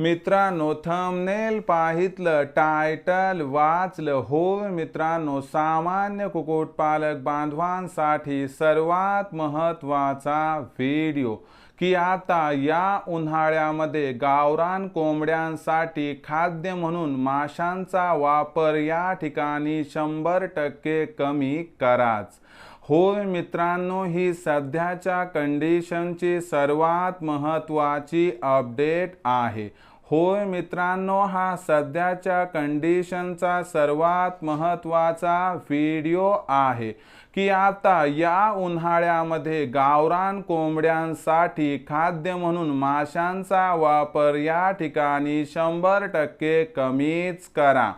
मित्रांनो thumbnail पाहितलं title वाचलं. होय मित्रांनो सामान्य कुक्कुटपालक बांधवांसाठी सर्वात महत्त्वाचा व्हिडिओ की आता या उन्हाळ्यामध्ये गावरान कोंबड्यांसाठी खाद्य म्हणून माशांचा वापर या ठिकाणी शंभर टक्के कमी कराच. होय मित्रांनो ही सध्याच्या कंडिशनची सर्वात महत्त्वाची अपडेट आहे. होय मित्रांनो हा सध्याच्या कंडिशनचा सर्वात महत्त्वाचा व्हिडिओ आहे की आता या उन्हाळ्यामध्ये गावरान कोंबड्यांसाठी खाद्य म्हणून माशांचा वापर या ठिकाणी शंभर टक्के कमीच करा.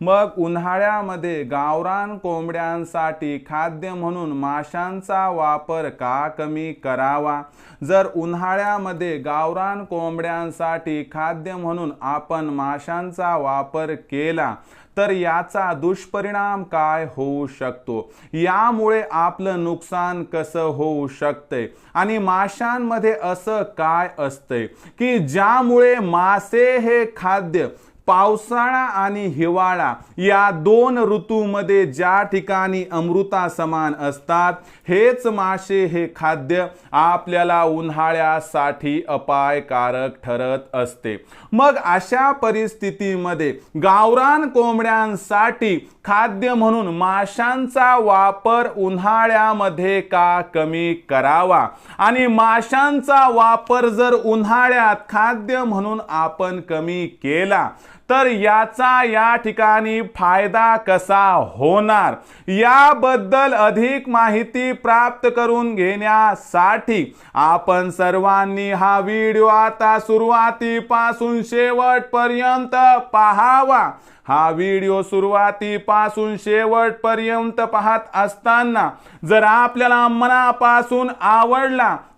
मग उन्हाळ्यामध्ये गावरान कोंबड्यांसाठी खाद्य म्हणून माशांचा वापर का कमी करावा? जर उन्हाळ्यामध्ये गावरान कोंबड्यांसाठी खाद्य म्हणून आपण माशांचा वापर केला तर याचा दुष्परिणाम काय होऊ शकतो? यामुळे आपलं नुकसान कसं होऊ शकतंय आणि माशांमध्ये असं काय असतंय की ज्यामुळे मासे हे खाद्य पावसाळा आणि हिवाळा या दोन ऋतूमध्ये ज्या ठिकाणी अमृता समान असतात हेच मासे हे खाद्य आपल्याला उन्हाळ्यासाठी अपायकारक ठरत असते. मग अशा परिस्थितीमध्ये गावरान कोंबड्यांसाठी खाद्य म्हणून माशांचा वापर उन्हाळ्यामध्ये का कमी करावा? आणि माशांचा वापर जर उन्हाळ्यात खाद्य म्हणून आपण कमी केला तर याचा या ठिकाणी फायदा कसा होणार? याबद्दल अधिक माहिती प्राप्त करून घेण्यासाठी आपण सर्वांनी हा व्हिडिओ आता सुरुवातीपासून शेवटपर्यंत पाहावा. हा व्हिडिओ सुरुवातीपासून शेवटपर्यंत पाहत असताना जर आपल्याला मनापासून आवडला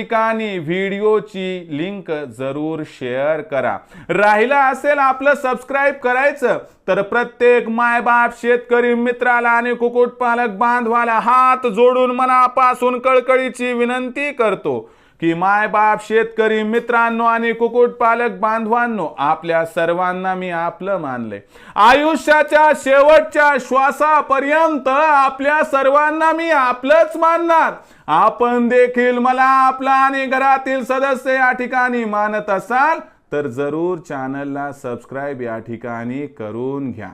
ठिकाणी व्हिडिओची लिंक जरूर शेअर करा. राहिला असेल आपलं सबस्क्राईब करायचं तर प्रत्येक मायबाप शेतकरी मित्राला आणि कुक्कुटपालक बांधवाला हात जोडून मनापासून कळकळीची विनंती करतो. की मायबाप शेतकरी मित्रांनो आणि कुक्कुटपालक बांधवांनो आपल्या सर्वांना मी आपलं मानले. आयुष्याच्या शेवटच्या श्वासापर्यंत आपल्या सर्वांना मी आपलंच मानणार. आपण देखील मला आपला आणि घरातील सदस्य या ठिकाणी मानत असाल तर जरूर चॅनलला सबस्क्राईब या ठिकाणी करून घ्या.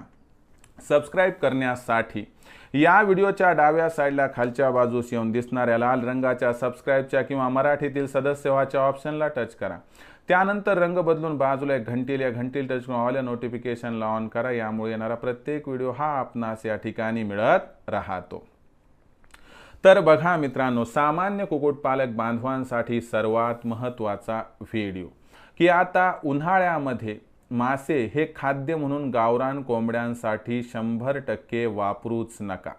सबस्क्राईब करण्यासाठी या व्हिडिओच्या डाव्या साईडला खालच्या बाजूस येऊन दिसणाऱ्या लाल रंगाच्या सबस्क्राईबच्या किंवा मराठीतील सदस्य व्हाच्या ऑप्शनला टच करा. त्यानंतर रंग बदलून बाजूला एक घंटील या घंटील टच करून ऑल नोटिफिकेशनला ऑन करा. यामुळे येणारा प्रत्येक व्हिडिओ हा आपणास या ठिकाणी मिळत राहतो. तर बघा मित्रांनो सामान्य कुक्कुटपालक बांधवांसाठी सर्वात महत्त्वाचा व्हिडिओ की आता उन्हाळ्यामध्ये मासे हे खाद्य म्हणून गावरान कोंबड्यांसाठी शंभर टक्के वापरूच नका.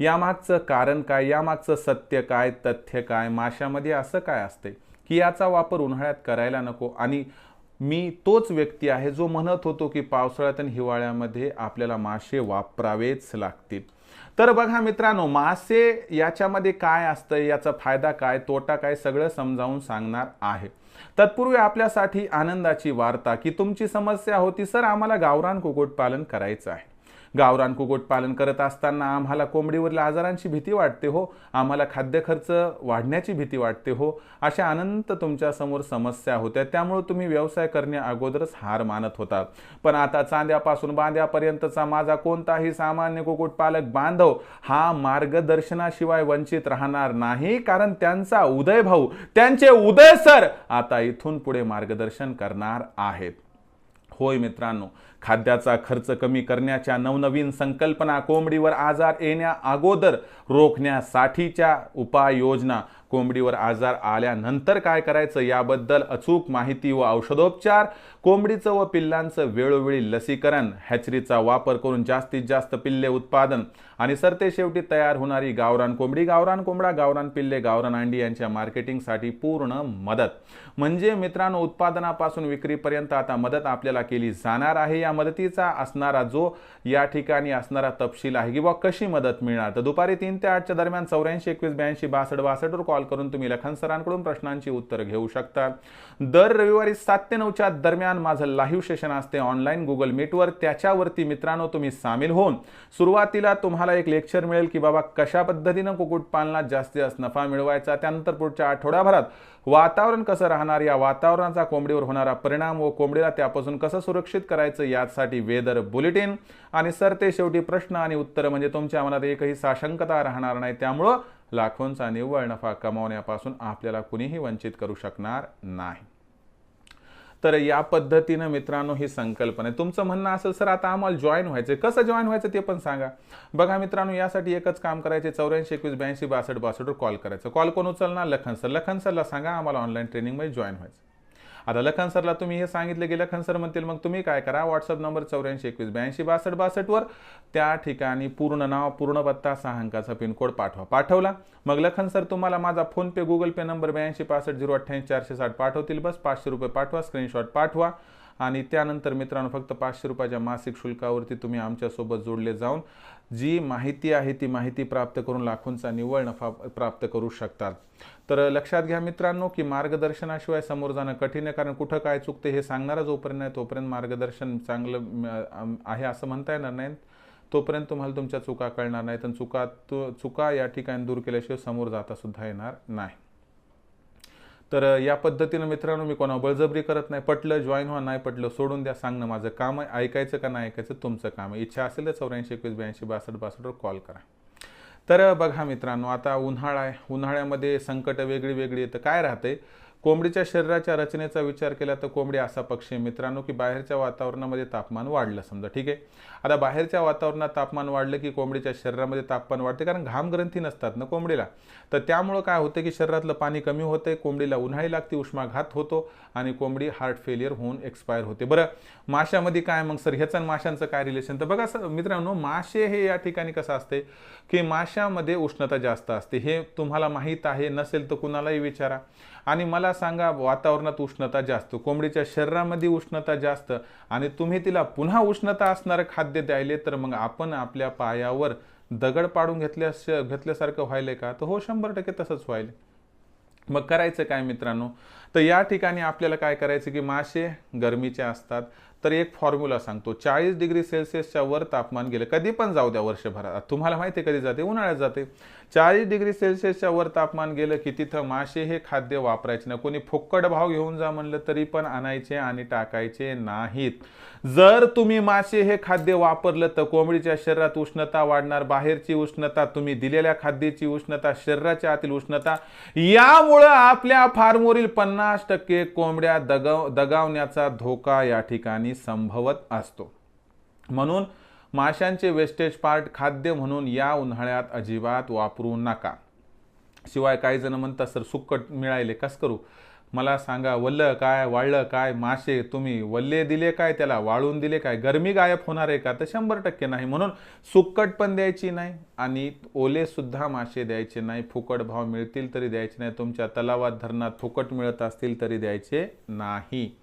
यामागचं कारण काय? यामागचं सत्य काय? तथ्य काय? माशामध्ये असं काय असते की याचा वापर उन्हाळ्यात करायला नको. आणि मी तोच व्यक्ती आहे जो म्हणत होतो की पावसाळ्यात आणि हिवाळ्यामध्ये आपल्याला मासे वापरावेच लागतील. तर बघा मित्रांनो मासे याच्यामध्ये काय असतं याचा फायदा काय? तोटा काय? सगळं समजावून सांगणार आहे. तत्पूर्वी आपल्यासाठी आनंदाची वार्ता की तुमची समस्या होती सर आम्हाला गावरान कुक्कुटपालन करायचं आहे. गावरान कुक्कुटपालन करत असताना आम्हाला कोंबडीवरील आजारांची भीती वाटते हो. आम्हाला खाद्य खर्च वाढण्याची भीती वाटते हो. अशा अनंत तुमच्यासमोर समस्या होत्या. त्यामुळे तुम्ही व्यवसाय करण्या अगोदरच हार मानत होता. पण आता चांद्यापासून बांद्यापर्यंतचा माझा कोणताही सामान्य कुक्कुटपालक बांधव हा मार्गदर्शनाशिवाय वंचित राहणार नाही. कारण त्यांचा उदय भाऊ त्यांचे उदय सर आता इथून पुढे मार्गदर्शन करणार आहेत. होय मित्रांनो खाद्याचा खर्च कमी करण्याच्या नवनवीन संकल्पना कोंबडीवर आजार येण्या अगोदर रोखण्यासाठीच्या उपाययोजना कोंबडीवर आजार आल्यानंतर काय करायचं याबद्दल अचूक माहिती व औषधोपचार कोंबडीचं व पिल्लांचं वेळोवेळी लसीकरण हॅचरीचा वापर करून जास्तीत जास्त पिल्ले उत्पादन आणि सरते शेवटी तयार होणारी गावरान कोंबडी गावरान कोंबडा गावरान पिल्ले गावरान अंडी यांच्या मार्केटिंगसाठी पूर्ण मदत. म्हणजे मित्रांनो उत्पादनापासून विक्रीपर्यंत आता मदत आपल्याला केली जाणार आहे. या मदतीचा असणारा जो या ठिकाणी असणारा तपशील आहे किंवा कशी मदत मिळणार? तर दुपारी तीन ते आठच्या दरम्यान चौऱ्याऐंशी एकवीस ब्याऐंशी बासष्ट बासष्टवर कॉल करून तुम्ही लखन सरांकडून प्रश्नांची उत्तर घेऊ शकता. दर रविवारी सात ते नऊच्या दरम्यान माझं लाईव्ह सेशन असते ऑनलाईन गुगल मीटवर त्याच्यावरती मित्रांनो तुम्ही सामील होऊन सुरुवातीला तुम्हाला एक लेक्चर मिळेल की बाबा कशा पद्धतीनं कुक्कुटपालनात जास्तीत जास्त नफा मिळवायचा त्यानंतर पुढच्या आठवड्याभरात वातावरण कसं राहणार या वातावरणाचा कोंबडीवर होणारा परिणाम व कोंबडीला त्यापासून कसं सुरक्षित करायचं यासाठी वेदर बुलेटिन. आणि सर ते शेवटी प्रश्न आणि उत्तर म्हणजे तुमच्या मनात एकही साशंकता राहणार नाही. त्यामुळं लाखोंचा निव्वळ नफा कमावण्यापासून आपल्याला कुणीही वंचित करू शकणार नाही. तर या पद्धतीनं मित्रांनो ही संकल्पना आहे. तुमचं म्हणणं असेल सर आता आम्हाला जॉईन व्हायचं कसं जॉईन व्हायचं ते पण सांगा. बघा मित्रांनो यासाठी एकच काम करायचे चौऱ्याऐंशी एकवीस ब्याऐंशी बासष्ट बासष्टवर कॉल करायचं. कॉल कोण उचलणार? लखन सर. लखन सरला सांगा आम्हाला ऑनलाईन ट्रेनिंगमध्ये जॉईन व्हायचं आता लखन सरला तुम्ही हे सांगितलं की लखन सर म्हणतील मग तुम्ही काय करा? व्हॉट्सअप नंबर चौऱ्याऐंशी एकवीस ब्याऐंशी बासष्ट बासष्टवर त्या ठिकाणी पूर्ण नाव पूर्ण पत्ता सहा अंकाचा पिनकोड पाठवा. पाठवला. मग लखन सर तुम्हाला माझा फोनपे गुगल पे नंबर ब्याऐंशी पासष्ट झिरो अठ्ठ्याऐंशी चारशे साठ पाठवतील. बस पाचशे रुपये पाठवा स्क्रीनशॉट पाठवा. आणि त्यानंतर मित्रांनो फक्त पाचशे रुपयाच्या मासिक शुल्कावरती तुम्ही आमच्यासोबत जोडले जाऊन जी माहिती आहे ती माहिती प्राप्त करून लाखोंचा निव्वळ नफा प्राप्त करू शकतात. तर लक्षात घ्या मित्रांनो की मार्गदर्शनाशिवाय समोर जाणं कठीण आहे कारण कुठं काय चुकते हे सांगणारा जोपर्यंत नाही तोपर्यंत मार्गदर्शन चांगलं आहे असं म्हणता येणार नाही. तोपर्यंत तुम्हाला तुमच्या चुका कळणार नाहीत आणि चुका चुका या ठिकाणी दूर केल्याशिवाय समोर जाता सुद्धा येणार नाही. तर या पद्धतीनं मित्रांनो मी कोणा बळजबरी करत नाही पटलं जॉईन व्हा नाही पटलं सोडून द्या सांगणं माझं काम आहे ऐकायचं का नाही ऐकायचं तुमचं काम आहे. इच्छा असेल तर चौऱ्याऐंशी एकवीस ब्याऐंशी बासष्ट बासष्टवर कॉल करा. तर बघा मित्रांनो आता उन्हाळा आहे. उन्हाळ्यामध्ये संकट वेगळी वेगळी तर काय राहते कोंबडीच्या शरीराच्या रचनेचा विचार केला तर कोंबडी असा पक्षी आहे. मित्रांनो की बाहेरच्या वातावरणामध्ये तापमान वाढलं समजा ठीक आहे? आता बाहेरच्या वातावरणात तापमान वाढलं की कोंबडीच्या शरीरामध्ये तापमान वाढते कारण घामग्रंथी नसतात ना कोंबडीला. तर त्यामुळं काय होतं की शरीरातलं पाणी कमी होतं कोंबडीला उन्हाळी लागते उष्माघात होतो आणि कोंबडी हार्ट फेलियर होऊन एक्सपायर होते. बरं माशामध्ये काय मग सर? ह्याचं माशांचं काय रिलेशन तर बघा सर मित्रांनो मासे हे या ठिकाणी कसं असते की माशामध्ये उष्णता जास्त असते. हे तुम्हाला माहीत आहे नसेल तर कुणालाही विचारा. आणि मला सांगा वातावरणात उष्णता जास्त कोंबडीच्या शरीरामध्ये उष्णता जास्त आणि तुम्ही तिला पुन्हा उष्णता असणारं खाद्य द्यायले तर मग आपण आपल्या पायावर दगड पाडून घेतल्यास घेतल्यासारखं व्हायलंय का? तर हो शंभर टक्के तसंच व्हायले मग करायचं काय मित्रांनो? तर या ठिकाणी आपल्याला काय करायचं की मासे गरमीचे असतात. तर एक फॉर्म्युला सांगतो. चाळीस डिग्री सेल्सिअसच्या वर तापमान गेलं कधी पण जाऊ द्या वर्षभरात. तुम्हाला माहिती कधी जाते? उन्हाळ्यात जाते. चाळीस डिग्री सेल्सिअसच्या वर तापमान गेलं की तिथं मासे हे खाद्य वापरायचे नाही. कोणी फुक्कड भाव घेऊन जा म्हणलं तरी पण आणायचे आणि टाकायचे नाहीत. जर तुम्ही मासे हे खाद्य वापरलं तर कोंबडीच्या शरीरात उष्णता वाढणार बाहेरची उष्णता तुम्ही दिलेल्या खाद्याची उष्णता शरीराच्या आतील उष्णता यामुळं आपल्या फार्मवरील पन्नास टक्के कोंबड्या दगाव दगावण्याचा धोका या ठिकाणी संभवत असतो. म्हणून माशांचे वेस्टेज पार्ट खाद्य म्हणून या उन्हाळ्यात अजिबात वापरू नका. शिवाय काही जण म्हणतात सर सुक्कट मिळाले कस करू? मला सांगा वल्ल काय वाळलं काय मासे तुम्ही वल्ले दिले काय त्याला वाळून दिले काय गरमी गायब होणार आहे का? तर शंभर टक्के नाही. म्हणून सुक्कट पण द्यायची नाही आणि ओले सुद्धा मासे द्यायचे नाही. फुकट भाव मिळतील तरी द्यायचे नाही. तुमच्या तलावात धरणात फुकट मिळत असतील तरी द्यायचे नाही.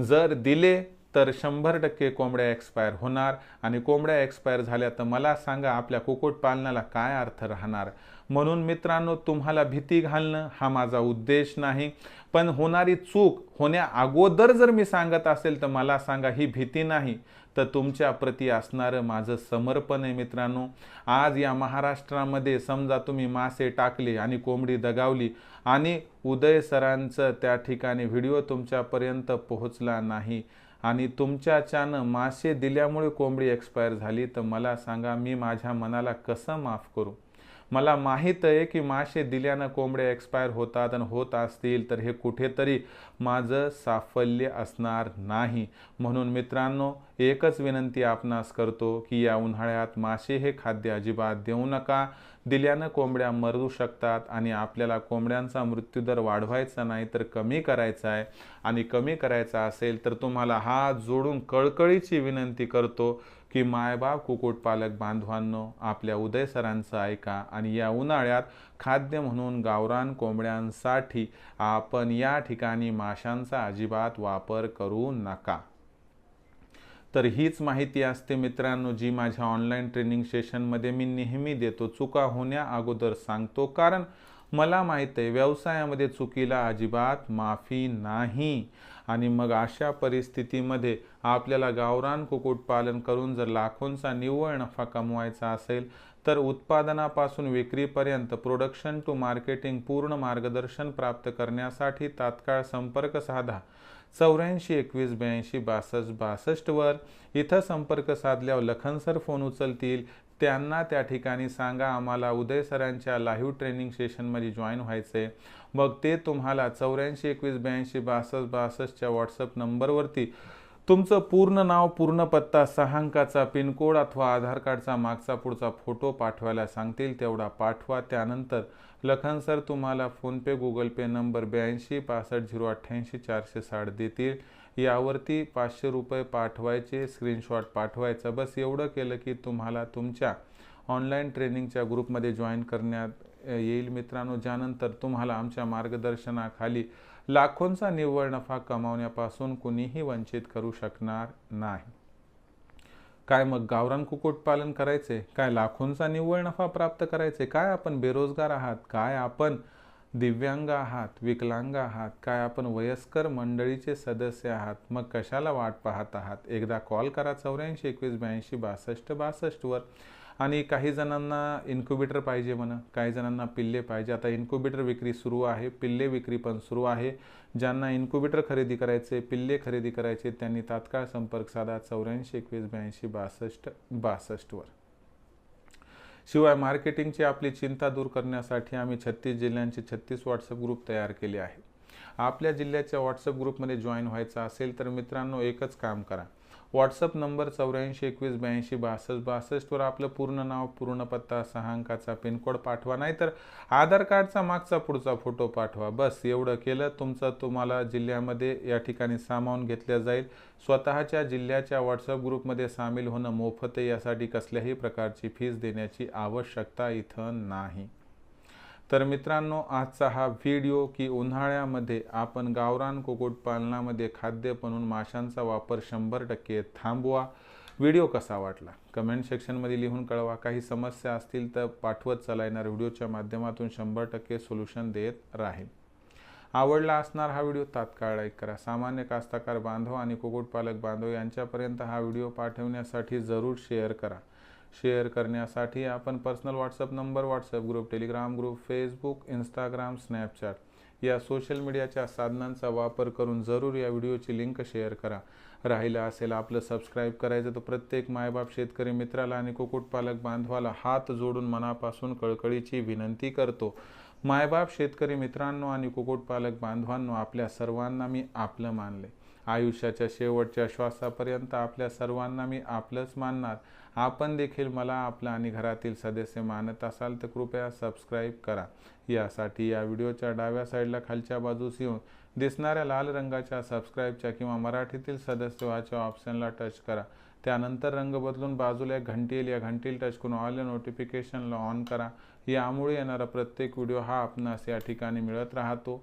जर दिले तर शंभर टक्के कोंबड्या एक्सपायर होणार. आणि कोंबड्या एक्सपायर झाल्या तर मला सांगा आपल्या कुक्कुटपालनाला काय अर्थ राहणार? म्हणून मित्रांनो तुम्हाला भीती घालणं हा माझा उद्देश नाही. पण होणारी चूक होण्या अगोदर जर मी सांगत असेल तर मला सांगा ही भीती नाही. तर तुमच्या प्रती असणारं माझं समर्पण आहे मित्रांनो. आज या महाराष्ट्रामध्ये समजा तुम्ही मासे टाकले आणि कोंबडी दगावली आणि उदय सरांचं त्या ठिकाणी व्हिडिओ तुमच्यापर्यंत पोहोचला नाही आणि तुमच्याच्यानं मासे दिल्यामुळे कोंबडी एक्सपायर झाली तर मला सांगा मी माझ्या मनाला कसं माफ करू? मला माहीत आहे की मासे दिल्यानं कोंबड्या एक्सपायर होतात आणि होत असतील तर हे कुठेतरी माझं साफल्य असणार नाही. म्हणून मित्रांनो एकच विनंती आपणास करतो की या उन्हाळ्यात मासे हे खाद्य अजिबात देऊ नका. दिल्यानं कोंबड्या मरू शकतात आणि आपल्याला कोंबड्यांचा मृत्यूदर वाढवायचा नाही तर कमी करायचा आहे. आणि कमी करायचा असेल तर तुम्हाला हात जोडून कळकळीची विनंती करतो की मायबाप कुक्कुटपालक बांधवांनो आपल्या उदय सरांचं ऐका आणि या उन्हाळ्यात खाद्य म्हणून गावरान कोंबड्यांसाठी आपण या ठिकाणी माशांचा अजिबात वापर करू नका. तर हीच माहिती असते मित्रांनो जी माझ्या ऑनलाईन ट्रेनिंग सेशनमध्ये मी नेहमी देतो. चुका होण्या अगोदर सांगतो. कारण मला माहीत आहे व्यवसायामध्ये चुकीला अजिबात माफी नाही. आणि मग अशा परिस्थितीमध्ये आपल्याला गावरान कुक्कुटपालन करून जर लाखोंचा निव्वळ नफा कमवायचा असेल तर उत्पादनापासून विक्रीपर्यंत प्रोडक्शन टू मार्केटिंग पूर्ण मार्गदर्शन प्राप्त करण्यासाठी तात्काळ संपर्क साधा. चौऱ्याऐंशी एकवीस ब्याऐंशी बासष्ट बासष्टवर इथं संपर्क साधल्यावर लखन सर फोन उचलतील. त्यांना त्या ठिकाणी सांगा आम्हाला उदय सरांच्या लाईव्ह ट्रेनिंग सेशनमध्ये जॉईन व्हायचं आहे मग ते तुम्हाला चौऱ्याऐंशी एकवीस ब्याऐंशी बासष्ट बासष्टच्या व्हॉट्सअप नंबरवरती तुमचं पूर्ण नाव पूर्ण पत्ता सहा अंकाचा पिनकोड अथवा आधार कार्डचा मागचा पुढचा फोटो पाठवायला सांगतील तेवढा पाठवा. त्यानंतर लखन सर तुम्हाला फोनपे गुगल पे नंबर ब्याऐंशी पासष्ट झिरो अठ्ठ्याऐंशी चारशे साठ देतील. यावरती पाचशे रुपये पाठवायचे स्क्रीनशॉट पाठवायचा. बस एवढं केलं की तुम्हाला तुमच्या ऑनलाईन ट्रेनिंगच्या ग्रुपमध्ये जॉईन करण्यात येईल. मित्रांनो ज्यानंतर तुम्हाला आमच्या मार्गदर्शनाखाली लाखोंचा निव्वळ नफा कमावण्यापासून कुणीही वंचित करू शकणार नाही. काय मग गावरान कुक्कुटपालन करायचे? काय लाखोंचा निव्वळ नफा प्राप्त करायचे? काय आपण बेरोजगार आहात? काय आपण दिव्यांग आहात? विकलांग आहात? काय आपण वयस्कर मंडळीचे सदस्य आहात? मग कशाला वाट पाहत आहात? एकदा कॉल करा चौऱ्याऐंशी एकवीस ब्याऐंशी बासष्ट बासष्टवर आणि काही जणांना इन्क्युबेटर पाहिजे म्हणा काही जणांना पिल्ले पाहिजे. आता इन्क्युबेटर विक्री सुरू आहे पिल्ले विक्री पण सुरू आहे. ज्यांना इन्क्युबेटर खरेदी करायचे पिल्ले खरेदी करायचे त्यांनी तात्काळ संपर्क साधा चौऱ्याऐंशी एकवीस ब्याऐंशी बासष्ट बासष्टवर शिवाय मार्केटिंगची आपली चिंता दूर करण्यासाठी आम्ही छत्तीस जिल्ह्यांचे छत्तीस व्हॉट्सअप ग्रुप तयार केले आहे. आपल्या जिल्ह्याच्या व्हॉट्सअप ग्रुपमध्ये जॉईन व्हायचं असेल तर मित्रांनो एकच काम करा. व्हॉट्सअप नंबर चौऱ्याऐंशी एकवीस ब्याऐंशी बासष्ट बासष्टवर आपलं पूर्ण नाव पूर्ण पत्ता सहा अंकाचा पिनकोड पाठवा. नाहीतर आधार कार्डचा मागचा पुढचा फोटो पाठवा. बस एवढं केलं तुमचं तुम्हाला जिल्ह्यामध्ये या ठिकाणी सामावून घेतल्या जाईल. स्वतःच्या जिल्ह्याच्या व्हॉट्सअप ग्रुपमध्ये सामील होणं मोफत आहे यासाठी कसल्याही प्रकारची फीज देण्याची आवश्यकता इथं नाही. तर मित्रांनो आजचा हा व्हिडिओ की उन्हाळ्यामध्ये आपण गावरान कुक्कुटपालनामध्ये खाद्य बनवून माशांचा वापर शंभर टक्के थांबवा. व्हिडिओ कसा वाटला? कमेंट सेक्शनमध्ये लिहून कळवा. काही समस्या असतील तर पाठवत चला. येणार व्हिडिओच्या माध्यमातून शंभर टक्के सोल्युशन देत राहील आवडला असणार हा व्हिडिओ तात्काळ लाईक करा. सामान्य कास्ताकार बांधव आणि कुक्कुटपालक बांधव यांच्यापर्यंत हा व्हिडिओ पाठवण्यासाठी जरूर शेअर करा. शेअर करण्यासाठी आपण personal WhatsApp number WhatsApp group Telegram group Facebook Instagram Snapchat या सोशल मीडियाच्या साधनांचा वापर करून जरूर या व्हिडिओची लिंक शेअर करा. राहिलं असेल आपलं सबस्क्राईब करायचं तर प्रत्येक मायबाप शेतकरी मित्राला आणि कुक्कुटपालक बांधवाला हात जोडून मनापासून कळकळीची विनंती करतो. मायबाप शेतकरी मित्रांनो आणि कुक्कुटपालक बांधवांनो आपल्या सर्वांना मी आपलं मानले. आयुष्याच्या शेवटच्या श्वासापर्यंत आपल्या सर्वांना मी आपलंच मानणार. आपण देखील मला आपलं आणि घरातील सदस्य मानत असाल तर कृपया सबस्क्राईब करा. यासाठी या व्हिडिओच्या डाव्या साईडला खालच्या बाजूस येऊन दिसणाऱ्या लाल रंगाच्या सबस्क्राईबच्या किंवा मराठीतील सदस्य ऑप्शनला टच करा. त्यानंतर रंग बदलून बाजूला एक घंटी येईल या घंटील टच करून ऑल नोटिफिकेशनला ऑन करा. यामुळे येणारा प्रत्येक व्हिडिओ हा आपणास या ठिकाणी मिळत राहतो.